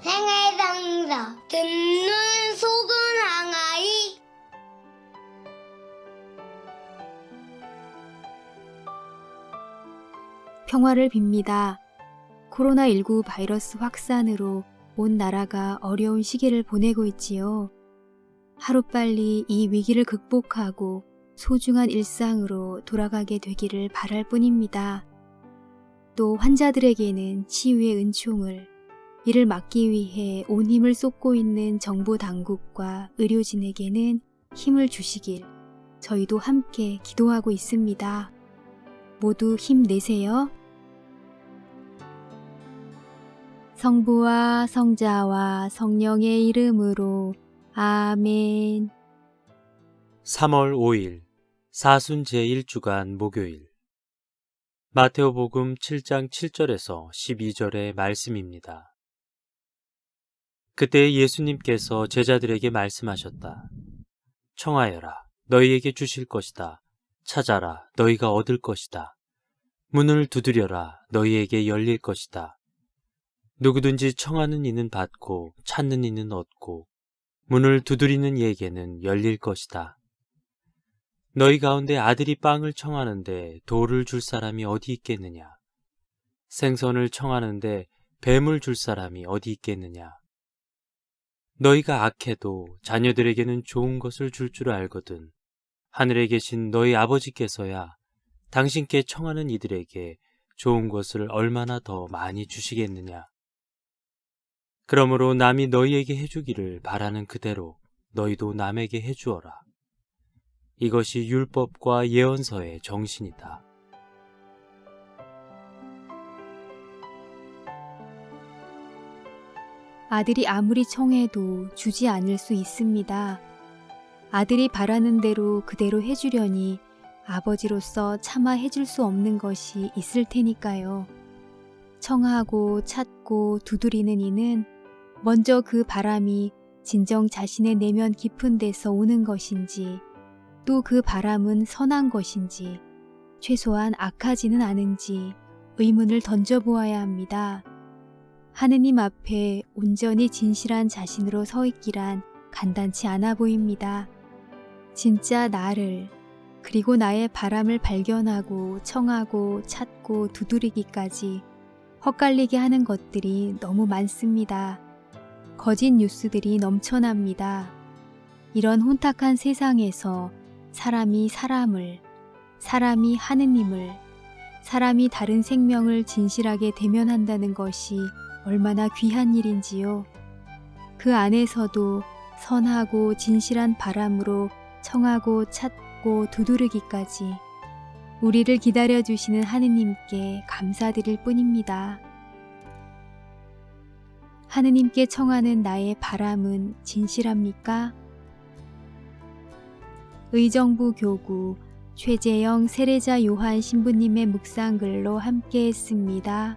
생활상사 듣는 속은 항아리 평화를 빕니다. 코로나19 바이러스 확산으로 온 나라가 어려운 시기를 보내고 있지요. 하루빨리 이 위기를 극복하고 소중한 일상으로 돌아가게 되기를 바랄 뿐입니다. 또 환자들에게는 치유의 은총을, 이를 막기 위해 온 힘을 쏟고 있는 정부 당국과 의료진에게는 힘을 주시길 저희도 함께 기도하고 있습니다. 모두 힘내세요. 성부와 성자와 성령의 이름으로 아멘. 3월 5일 사순 제1주간 목요일 마테오복음 7장 7절에서 12절의 말씀입니다. 그때 예수님께서 제자들에게 말씀하셨다. 청하여라 너희에게 주실 것이다. 찾아라 너희가 얻을 것이다. 문을 두드려라 너희에게 열릴 것이다. 누구든지 청하는 이는 받고 찾는 이는 얻고 문을 두드리는 이에게는 열릴 것이다. 너희 가운데 아들이 빵을 청하는데 돌을 줄 사람이 어디 있겠느냐? 생선을 청하는데 뱀을 줄 사람이 어디 있겠느냐? 너희가 악해도 자녀들에게는 좋은 것을 줄줄 알거든. 하늘에 계신 너희 아버지께서야 당신께 청하는 이들에게 좋은 것을 얼마나 더 많이 주시겠느냐? 그러므로 남이 너희에게 해주기를 바라는 그대로 너희도 남에게 해주어라. 이것이 율법과 예언서의 정신이다. 아들이 아무리 청해도 주지 않을 수 있습니다. 아들이 바라는 대로 그대로 해주려니 아버지로서 차마 해줄 수 없는 것이 있을 테니까요. 청하고 찾고 두드리는 이는 먼저 그 바람이 진정 자신의 내면 깊은 데서 오는 것인지 또 그 바람은 선한 것인지 최소한 악하지는 않은지 의문을 던져보아야 합니다. 하느님 앞에 온전히 진실한 자신으로 서 있기란 간단치 않아 보입니다. 진짜 나를 그리고 나의 바람을 발견하고 청하고 찾고 두드리기까지 헛갈리게 하는 것들이 너무 많습니다. 거짓 뉴스들이 넘쳐납니다. 이런 혼탁한 세상에서 사람이 사람을, 사람이 하느님을, 사람이 다른 생명을 진실하게 대면한다는 것이 얼마나 귀한 일인지요. 그 안에서도 선하고 진실한 바람으로 청하고 찾고 두드르기까지 우리를 기다려주시는 하느님께 감사드릴 뿐입니다. 하느님께 청하는 나의 바람은 진실합니까? 의정부 교구 최재영 세례자 요한 신부님의 묵상글로 함께 했습니다.